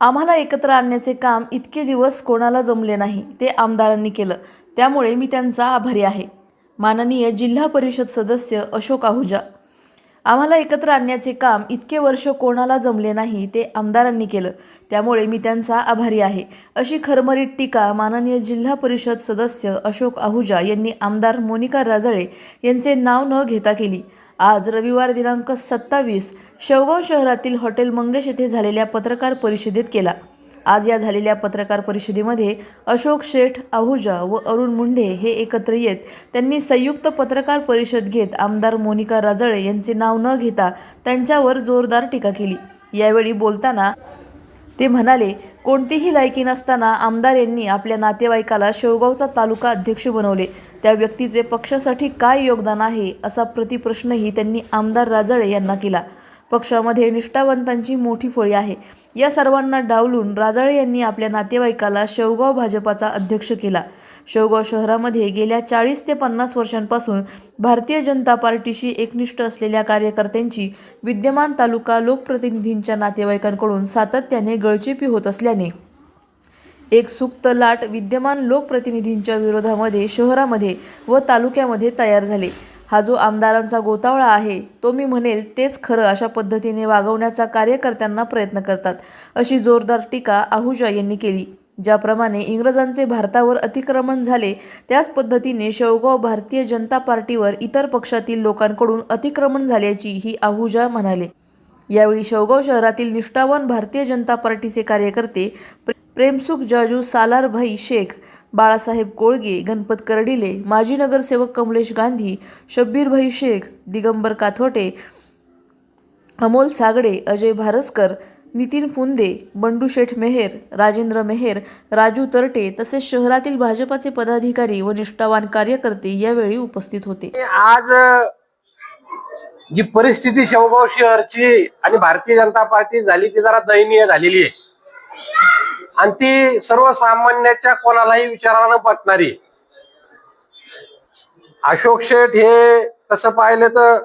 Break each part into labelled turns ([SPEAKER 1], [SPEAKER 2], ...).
[SPEAKER 1] आम्हाला एकत्र आणण्याचे काम इतके दिवस कोणाला जमले नाही ते आमदारांनी केलं. त्यामुळे मी त्यांचा आभारी आहे. माननीय जिल्हा परिषद सदस्य अशोक आहुजा. आम्हाला एकत्र आणण्याचे काम इतके वर्ष कोणाला जमले नाही ते आमदारांनी केलं. त्यामुळे मी त्यांचा आभारी आहे. अशी खरमरीत टीका माननीय जिल्हा परिषद सदस्य अशोक आहुजा यांनी आमदार मोनिका राजळे यांचे नाव न घेता केली. आज रविवार दिनांक सत्तावीस शेवगाव शहरातील हॉटेल मंगेश येथे झालेल्या पत्रकार परिषदेत केला. आज या झालेल्या पत्रकार परिषदेमध्ये अशोक शेठ आहुजा व अरुण मुंढे हे एकत्र येत त्यांनी संयुक्त पत्रकार परिषद घेत आमदार मोनिका राजळे यांचे नाव न घेता त्यांच्यावर जोरदार टीका केली. यावेळी बोलताना ते म्हणाले कोणतीही लायकी नसताना आमदार यांनी आपल्या नातेवाईकाला शेवगावचा तालुका अध्यक्ष बनवले. त्या व्यक्तीचे पक्षासाठी काय योगदान आहे असा प्रतिप्रश्नही त्यांनी आमदार राजळे यांना केला. पक्षामध्ये निष्ठावंतांची मोठी फळी आहे. या सर्वांना डावलून राजाळे यांनी आपल्या नातेवाईकाला शेवगाव भाजपाचा अध्यक्ष केला. शेवगाव शहरामध्ये गेल्या चाळीस ते पन्नास वर्षांपासून भारतीय जनता पार्टीशी एकनिष्ठ असलेल्या कार्यकर्त्यांची विद्यमान तालुका लोकप्रतिनिधींच्या नातेवाईकांकडून सातत्याने गळचेपी होत असल्याने एक सुप्त लाट विद्यमान लोकप्रतिनिधींच्या विरोधामध्ये शहरामध्ये व तालुक्यामध्ये तयार झाले. हा जो आमदारांचा गोतावळा आहे तो मी म्हणेल तेच खरं अशा पद्धतीने वागवण्याचा कार्यकर्त्यांना प्रयत्न करतात अशी जोरदार टीका आहुजा यांनी केली. ज्याप्रमाणे इंग्रजांचे भारतावर अतिक्रमण झाले त्याच पद्धतीने शेवगाव भारतीय जनता पार्टीवर इतर पक्षातील लोकांकडून अतिक्रमण झाल्याची ही आहुजा म्हणाले. यावेळी शेवगाव शहरातील निष्ठावान भारतीय जनता पार्टीचे कार्यकर्ते प्रेमसुख जाजू सालारभाई शेख बाळासाहेब कोळगे गणपत कर्डिले माजी नगरसेवक कमलेश गांधी शब्बीरभाई शेख दिगंबर काथोटे अमोल सागडे अजय भारसकर नितीन फुंदे बंडू शेठ मेहेर राजेंद्र मेहेर राजू तरटे तसेच शहरातील भाजपाचे पदाधिकारी व निष्ठावान कार्यकर्ते यावेळी उपस्थित होते.
[SPEAKER 2] आज जी परिस्थिती शेवगाव शहरची आणि भारतीय जनता पार्टी झाली ती जरा दयनीय झालेली आहे. आणि ती सर्वसामान्याच्या कोणालाही विचारानं पटणारी. अशोक शेठ हे तसं पाहिलं तर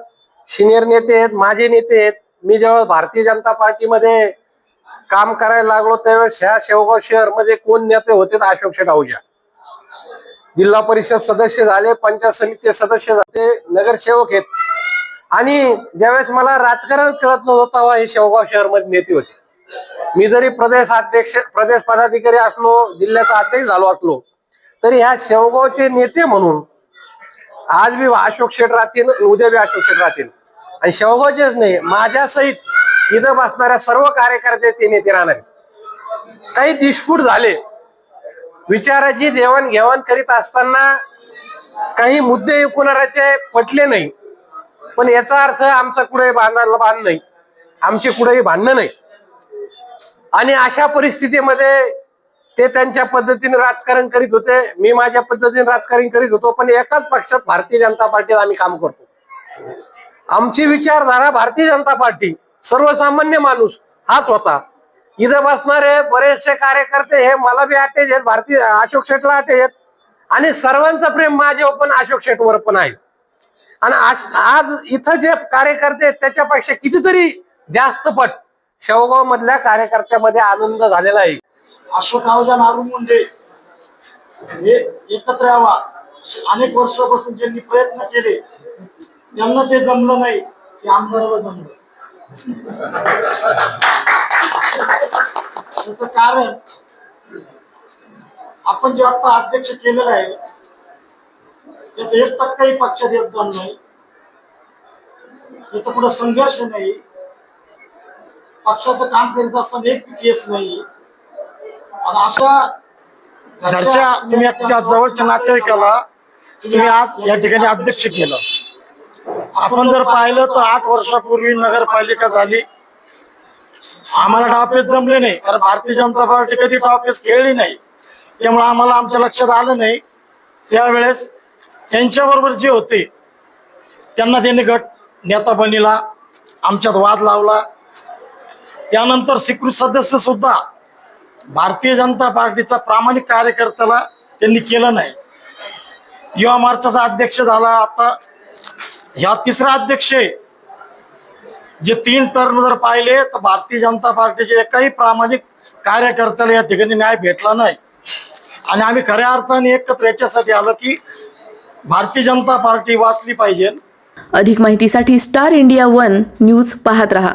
[SPEAKER 2] सिनियर नेते आहेत माझे नेते आहेत. मी जेव्हा भारतीय जनता पार्टीमध्ये काम करायला लागलो त्यावेळेस ह्या शेवगाव शहरमध्ये कोण नेते होते अशोक शेठ आहुजा जिल्हा परिषद सदस्य झाले पंचायत समिती सदस्य झाले नगरसेवक आहेत. आणि ज्यावेळेस मला राजकारण कळत नव्हतं तेव्हा हे शेवगाव शहरमध्ये नेते होते. मी जरी प्रदेश अध्यक्ष प्रदेश पदाधिकारी असलो जिल्ह्याचा अध्यक्ष झालो असलो तरी ह्या शेवगावचे नेते म्हणून आज मी अशोक शेठ राहतील उद्या बी अशोक शेठ राहतील. आणि शेवगावचेच नाही माझ्या सहित इथं बसणाऱ्या सर्व कार्यकर्ते ते नेते राहणार आहेत. काही डिस्प्यूट झाले. विचाराची देवाणघेवाण करीत असताना काही मुद्दे एकूणाचे पटले नाही. पण याचा अर्थ आमचा कुठेही बांधायला बांध नाही. आमचे कुठेही भांडणं नाही. आणि अशा परिस्थितीमध्ये ते त्यांच्या पद्धतीने राजकारण करीत होते. मी माझ्या पद्धतीने राजकारण करीत होतो पण एकाच पक्षात भारतीय जनता पार्टीत आम्ही काम करतो. आमची विचारधारा भारतीय जनता पार्टी सर्वसामान्य माणूस हाच होता. इथं बसणारे बरेचसे कार्यकर्ते हे मला बी अटॅच आहेत भारतीय अशोक शेठला अटॅच आहेत. आणि सर्वांचं प्रेम माझ्यावर हो, पण अशोक शेठवर पण आहे. आणि आज आज इथं जे कार्यकर्ते आहेत त्याच्यापेक्षा कितीतरी जास्त पट शेवगाव मधल्या कार्यकर्त्यामध्ये आनंद झालेला आहे.
[SPEAKER 3] अशोक आहुजा नारून मुंडे हे एकत्र यावा. अनेक वर्षापासून ज्यांनी प्रयत्न केले त्यांना ते जमलं नाही ते आमदाराला जमलं. त्याच कारण आपण जे आता अध्यक्ष केलेलं आहे त्याचं एक टक्काही पक्षात योगदान नाही. त्याचा कुठं संघर्ष नाही. पक्षाचं काम करीत असताना एक केस नाही. आणि अशा घरच्या तुम्ही त्या जवळच्या नातेवाईकाला तुम्ही आज या ठिकाणी अध्यक्ष केलं. आपण जर पाहिलं तर आठ वर्षापूर्वी नगरपालिका झाली. आम्हाला टॉपेस जमले नाही. कारण भारतीय जनता पार्टी कधी टॉपेस खेळली नाही. त्यामुळे आम्हाला आमच्या लक्षात आलं नाही. त्यावेळेस त्यांच्याबरोबर जे होते त्यांना त्यांनी गट नेता बनिला आमच्यात वाद लावला. त्यानंतर स्वीकृत सदस्य सुद्धा भारतीय जनता पार्टीचा प्रामाणिक कार्यकर्त्याला त्यांनी केलं नाही. युवा मोर्चाचा अध्यक्ष झाला. आता ह्या तिसरा अध्यक्ष आहे. जे तीन टर्म जर पाहिले तर भारतीय जनता पार्टीचे एकाही प्रामाणिक कार्यकर्त्याला या ठिकाणी न्याय भेटला नाही. आणि आम्ही खऱ्या अर्थाने एकत्र याच्यासाठी आलो की भारतीय जनता पार्टी वाचली पाहिजे.
[SPEAKER 1] अधिक माहितीसाठी स्टार इंडिया वन न्यूज पाहत रहा.